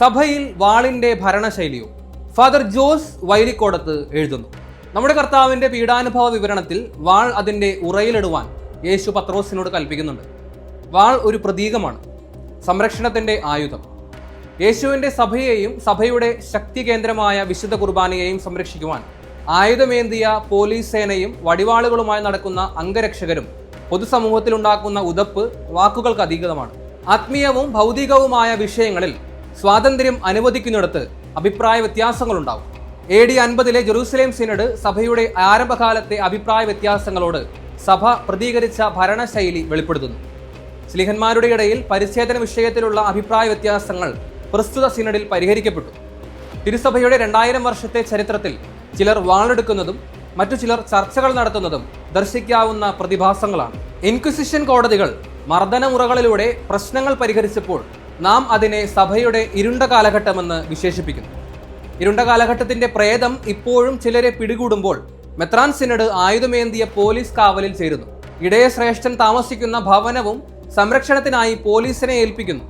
സഭയിൽ വാളിന്റെ ഭരണശൈലിയോ ഫാദർ ജോസ് വൈലിക്കോടത്ത് എഴുതുന്നു. നമ്മുടെ കർത്താവിന്റെ പീഡാനുഭവ വിവരണത്തിൽ വാൾ അതിന്റെ ഉറയിലിടുവാൻ യേശു പത്രോസിനോട് കൽപ്പിക്കുന്നുണ്ട്. വാൾ ഒരു പ്രതീകമാണ് സംരക്ഷണത്തിന്റെ ആയുധം. യേശുവിന്റെ സഭയെയും സഭയുടെ ശക്തി കേന്ദ്രമായ വിശുദ്ധ കുർബാനയെയും സംരക്ഷിക്കുവാൻ ആയുധമേന്തിയ പോലീസ് സേനയും വടിവാളുകളുമായി നടക്കുന്ന അംഗരക്ഷകരും പൊതുസമൂഹത്തിലുണ്ടാക്കുന്ന ഉതപ്പ് വാക്കുകൾക്ക് അതീതമാണ് ആത്മീയവും ഭൗതികവുമായ വിഷയങ്ങളിൽ സ്വാതന്ത്ര്യം അനുവദിക്കുന്നിടത്ത് അഭിപ്രായ വ്യത്യാസങ്ങളുണ്ടാവും. എ ഡി അൻപതിലെ ജെറൂസലേം സിനഡ് സഭയുടെ ആരംഭകാലത്തെ അഭിപ്രായ വ്യത്യാസങ്ങളോട് സഭ പ്രതികരിച്ച ഭരണശൈലി വെളിപ്പെടുത്തുന്നു. സ്ലിഹന്മാരുടെ ഇടയിൽ പരിച്ഛേദന വിഷയത്തിലുള്ള അഭിപ്രായ വ്യത്യാസങ്ങൾ പ്രസ്തുത സിനഡിൽ പരിഹരിക്കപ്പെട്ടു. തിരുസഭയുടെ രണ്ടായിരം വർഷത്തെ ചരിത്രത്തിൽ ചിലർ വാളെടുക്കുന്നതും മറ്റു ചിലർ ചർച്ചകൾ നടത്തുന്നതും ദർശിക്കാവുന്ന പ്രതിഭാസങ്ങളാണ്. ഇൻക്വിസിഷൻ കോടതികൾ മർദ്ദനമുറകളിലൂടെ പ്രശ്നങ്ങൾ പരിഹരിച്ചപ്പോൾ നാം അതിനെ സഭയുടെ ഇരുണ്ട കാലഘട്ടമെന്ന് വിശേഷിപ്പിക്കുന്നു. ഇരുണ്ട കാലഘട്ടത്തിന്റെ പ്രേതം ഇപ്പോഴും ചിലരെ പിടികൂടുമ്പോൾ മെത്രാൻ സിനഡ് ആയുധമേന്തിയ പോലീസ് കാവലിൽ ചേരുന്നു. ഇടയശ്രേഷ്ഠൻ താമസിക്കുന്ന ഭവനവും സംരക്ഷണത്തിനായി പോലീസിനെ ഏൽപ്പിക്കുന്നു.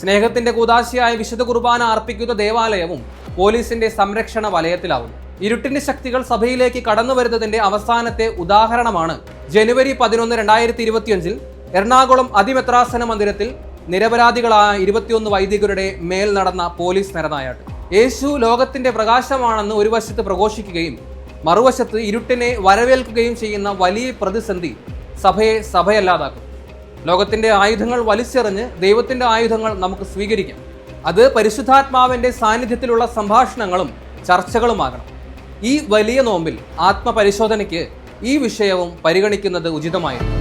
സ്നേഹത്തിന്റെ കൂതാശിയായ വിശുദ്ധ കുർബാന അർപ്പിക്കുന്ന ദേവാലയവും പോലീസിന്റെ സംരക്ഷണ വലയത്തിലാവുന്നു. ഇരുട്ടിന്റെ ശക്തികൾ സഭയിലേക്ക് കടന്നു വരുന്നതിന്റെ അവസാനത്തെ ഉദാഹരണമാണ് ജനുവരി പതിനൊന്ന് രണ്ടായിരത്തി ഇരുപത്തിയഞ്ചിൽ എറണാകുളം അതിമെത്രാസന മന്ദിരത്തിൽ നിരപരാധികളായ ഇരുപത്തിയൊന്ന് വൈദികരുടെ മേൽ നടന്ന പോലീസ് നരനായാട്ട്. യേശു ലോകത്തിന്റെ പ്രകാശമാണെന്ന് ഒരു വശത്ത് പ്രഘോഷിക്കുകയും മറുവശത്ത് ഇരുട്ടിനെ വരവേൽക്കുകയും ചെയ്യുന്ന വലിയ പ്രതിസന്ധി സഭയെ സഭയല്ലാതാക്കും. ലോകത്തിന്റെ ആയുധങ്ങൾ വലിച്ചെറിഞ്ഞ് ദൈവത്തിന്റെ ആയുധങ്ങൾ നമുക്ക് സ്വീകരിക്കാം. അത് പരിശുദ്ധാത്മാവിന്റെ സാന്നിധ്യത്തിലുള്ള സംഭാഷണങ്ങളും ചർച്ചകളുമാകണം. ഈ വലിയ നോമ്പിൽ ആത്മപരിശോധനയ്ക്ക് ഈ വിഷയവും പരിഗണിക്കുന്നത് ഉചിതമായിരുന്നു.